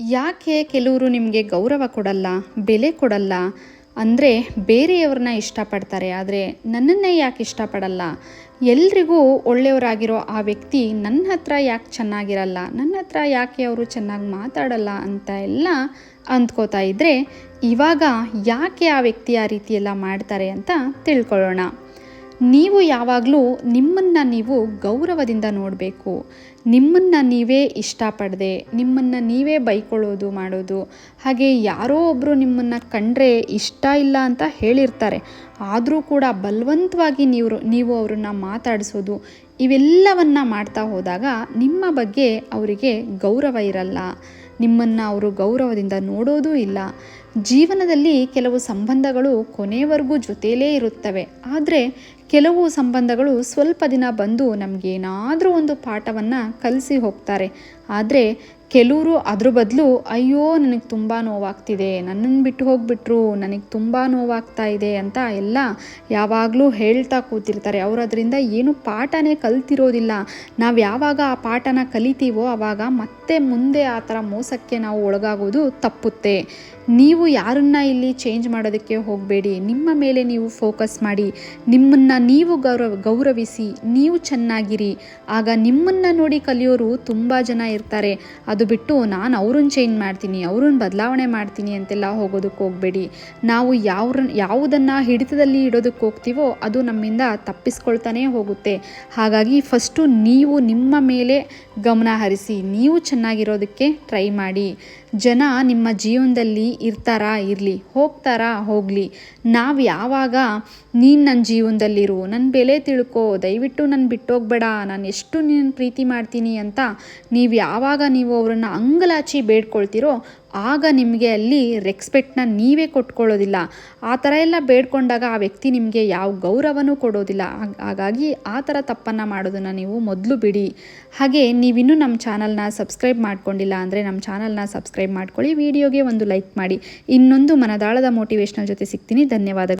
ಯಾಕೆ ಕೆಲವರು ನಿಮಗೆ ಗೌರವ ಕೊಡಲ್ಲ, ಬೆಲೆ ಕೊಡಲ್ಲ? ಅಂದರೆ ಬೇರೆಯವ್ರನ್ನ ಇಷ್ಟಪಡ್ತಾರೆ, ಆದರೆ ನನ್ನನ್ನೇ ಯಾಕೆ ಇಷ್ಟಪಡಲ್ಲ? ಎಲ್ರಿಗೂ ಒಳ್ಳೆಯವರಾಗಿರೋ ಆ ವ್ಯಕ್ತಿ ನನ್ನ ಹತ್ರ ಯಾಕೆ ಚೆನ್ನಾಗಿರಲ್ಲ, ನನ್ನ ಹತ್ರ ಯಾಕೆ ಅವರು ಚೆನ್ನಾಗಿ ಮಾತಾಡಲ್ಲ ಅಂತ ಎಲ್ಲ ಅಂದ್ಕೋತಾ ಇದ್ದರೆ ಇವಾಗ ಯಾಕೆ ಆ ವ್ಯಕ್ತಿ ಆ ರೀತಿಯೆಲ್ಲ ಮಾಡ್ತಾರೆ ಅಂತ ತಿಳ್ಕೊಳ್ಳೋಣ. ನೀವು ಯಾವಾಗಲೂ ನಿಮ್ಮನ್ನು ನೀವು ಗೌರವದಿಂದ ನೋಡಬೇಕು. ನಿಮ್ಮನ್ನು ನೀವೇ ಇಷ್ಟಪಡದೆ, ನಿಮ್ಮನ್ನು ನೀವೇ ಬೈಕೊಳ್ಳೋದು ಮಾಡೋದು. ಹಾಗೆ ಯಾರೋ ಒಬ್ಬರು ನಿಮ್ಮನ್ನು ಕಂಡ್ರೆ ಇಷ್ಟ ಇಲ್ಲ ಅಂತ ಹೇಳಿರ್ತಾರೆ. ಆದರೂ ಕೂಡ ಬಲವಂತವಾಗಿ ನೀವು ನೀವು ಅವರನ್ನು ಮಾತಾಡಿಸೋದು, ಇವೆಲ್ಲವನ್ನು ಮಾಡ್ತಾ ಹೋದಾಗ ನಿಮ್ಮ ಬಗ್ಗೆ ಅವರಿಗೆ ಗೌರವ ಇರಲ್ಲ. ನಿಮ್ಮನ್ನು ಅವರು ಗೌರವದಿಂದ ನೋಡೋದೂ ಇಲ್ಲ. ಜೀವನದಲ್ಲಿ ಕೆಲವು ಸಂಬಂಧಗಳು ಕೊನೆವರೆಗೂ ಜೊತೆಯಲ್ಲೇ ಇರುತ್ತವೆ. ಆದರೆ ಕೆಲವು ಸಂಬಂಧಗಳು ಸ್ವಲ್ಪ ದಿನ ಬಂದು ನಮಗೇನಾದರೂ ಒಂದು ಪಾಠವನ್ನು ಕಲಿಸಿ ಹೋಗ್ತಾರೆ. ಆದರೆ ಕೆಲವರು ಅದ್ರ ಬದಲು, ಅಯ್ಯೋ, ನನಗೆ ತುಂಬ ನೋವಾಗ್ತಿದೆ. ನನ್ನನ್ನು ಬಿಟ್ಟು ಹೋಗಿಬಿಟ್ರು. ನನಗೆ ತುಂಬ ನೋವಾಗ್ತಾ ಇದೆ ಅಂತ ಎಲ್ಲ ಯಾವಾಗಲೂ ಹೇಳ್ತಾ ಕೂತಿರ್ತಾರೆ. ಅವರು ಅದರಿಂದ ಏನು ಪಾಠನೇ ಕಲ್ತಿರೋದಿಲ್ಲ. ನಾವು ಯಾವಾಗ ಆ ಪಾಠನ ಕಲಿತೀವೋ ಆವಾಗ ಮತ್ತೆ ಮುಂದೆ ಆ ಥರ ಮೋಸಕ್ಕೆ ನಾವು ಒಳಗಾಗೋದು ತಪ್ಪುತ್ತೆ. ನೀವು ಯಾರನ್ನ ಇಲ್ಲಿ ಚೇಂಜ್ ಮಾಡೋದಕ್ಕೆ ಹೋಗಬೇಡಿ, ನಿಮ್ಮ ಮೇಲೆ ನೀವು ಫೋಕಸ್ ಮಾಡಿ, ನಿಮ್ಮನ್ನು ನೀವು ಗೌರವ, ಗೌರವಿಸಿ, ನೀವು ಚೆನ್ನಾಗಿರಿ. ಆಗ ನಿಮ್ಮನ್ನು ನೋಡಿ ಕಲಿಯೋರು ತುಂಬ ಜನ ಇರ್ತಾರೆ. ಅದು ಬಿಟ್ಟು ನಾನು ಅವ್ರನ್ನ ಚೇಂಜ್ ಮಾಡ್ತೀನಿ, ಅವ್ರನ್ನ ಬದಲಾವಣೆ ಮಾಡ್ತೀನಿ ಅಂತೆಲ್ಲ ಹೋಗೋದಕ್ಕೆ ಹೋಗಬೇಡಿ. ನಾವು ಯಾವ ಯಾವುದನ್ನು ಹಿಡಿತದಲ್ಲಿ ಇಡೋದಕ್ಕೆ ಹೋಗ್ತೀವೋ ಅದು ನಮ್ಮಿಂದ ತಪ್ಪಿಸ್ಕೊಳ್ತಾನೇ ಹೋಗುತ್ತೆ. ಹಾಗಾಗಿ ಫಸ್ಟು ನೀವು ನಿಮ್ಮ ಮೇಲೆ ಗಮನ ಹರಿಸಿ, ನೀವು ಚೆನ್ನಾಗಿರೋದಕ್ಕೆ ಟ್ರೈ ಮಾಡಿ. ಜನ ನಿಮ್ಮ ಜೀವನದಲ್ಲಿ ಇರ್ತಾರಾ? ಇರಲಿ. ಹೋಗ್ತಾರಾ? ಹೋಗಲಿ. ನಾವು ಯಾವಾಗ ನೀನು ನನ್ನ ಜೀವನದಲ್ಲಿರು? ನನ್ನ ಬೆಲೆ ತಿಳ್ಕೊ. ದಯವಿಟ್ಟು ನನ್ನ ಬಿಟ್ಟೋಗ್ಬೇಡ. ನಾನು ಎಷ್ಟು ನಿನ್ನ ಪ್ರೀತಿ ಮಾಡ್ತೀನಿ ಅಂತ ನೀವು ಯಾವಾಗ ನೀವು ಅವರನ್ನು ಅಂಗಲಾಚಿ ಬೇಡ್ಕೊಳ್ತೀರೋ ಆಗ ನಿಮಗೆ ಅಲ್ಲಿ ರೆಕ್ಸ್ಪೆಕ್ಟ್ನ ನೀವೇ ಕೊಟ್ಕೊಳ್ಳೋದಿಲ್ಲ. ಆ ಥರ ಎಲ್ಲ ಬೇಡ್ಕೊಂಡಾಗ ಆ ವ್ಯಕ್ತಿ ನಿಮಗೆ ಯಾವ ಗೌರವನೂ ಕೊಡೋದಿಲ್ಲ. ಹಾಗಾಗಿ ಆ ಥರ ತಪ್ಪನ್ನು ಮಾಡೋದನ್ನು ನೀವು ಮೊದಲು ಬಿಡಿ. ಹಾಗೆ ನೀವಿನ್ನೂ ನಮ್ಮ ಚಾನಲ್ನ ಸಬ್ಸ್ಕ್ರೈಬ್ ಮಾಡ್ಕೊಂಡಿಲ್ಲ ಅಂದರೆ ನಮ್ಮ ಚಾನಲ್ನ ಸಬ್ಸ್ಕ್ರೈಬ್ ಮಾಡ್ಕೊಳ್ಳಿ, ವಿಡಿಯೋಗೆ ಒಂದು ಲೈಕ್ ಮಾಡಿ. ಇನ್ನೊಂದು ಮನದಾಳದ ಮೋಟಿವೇಶ್ನಲ್ ಜೊತೆ ಸಿಗ್ತೀನಿ. ಧನ್ಯವಾದಗಳು.